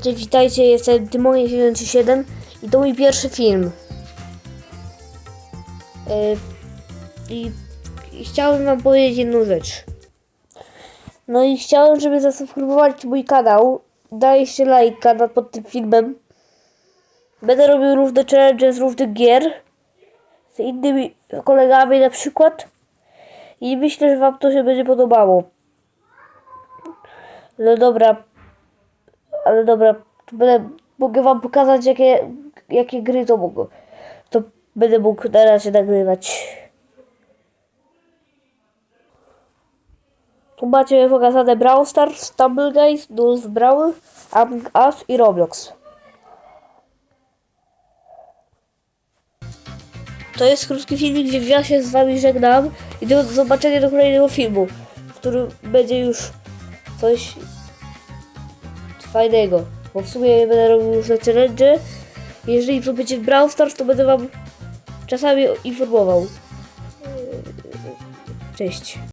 Cześć, witajcie, jestem Tymonie737 i to mój pierwszy film. Yy, i, chciałem wam powiedzieć jedną rzecz. No i chciałem, żeby zasubskrybować mój kanał. Dajcie lajka nad pod tym filmem. Będę robił różne challenge z różnych gier. Z innymi kolegami na przykład. I myślę, że wam to się będzie podobało. No dobra, ale dobra, będę, mogę wam pokazać jakie, jakie gry to mogą. To będę mógł na razie nagrywać. Tu macie pokazane Brawl Stars, Stumble Guys, Duels Brawl, Among Us i Roblox. To jest krótki filmik, gdzie ja się z wami żegnam i do zobaczenia do kolejnego filmu, w którym będzie już coś fajnego. Bo w sumie będę robił różne challenge. Jeżeli będzie w Brawl Stars, to będę wam czasami informował. Cześć.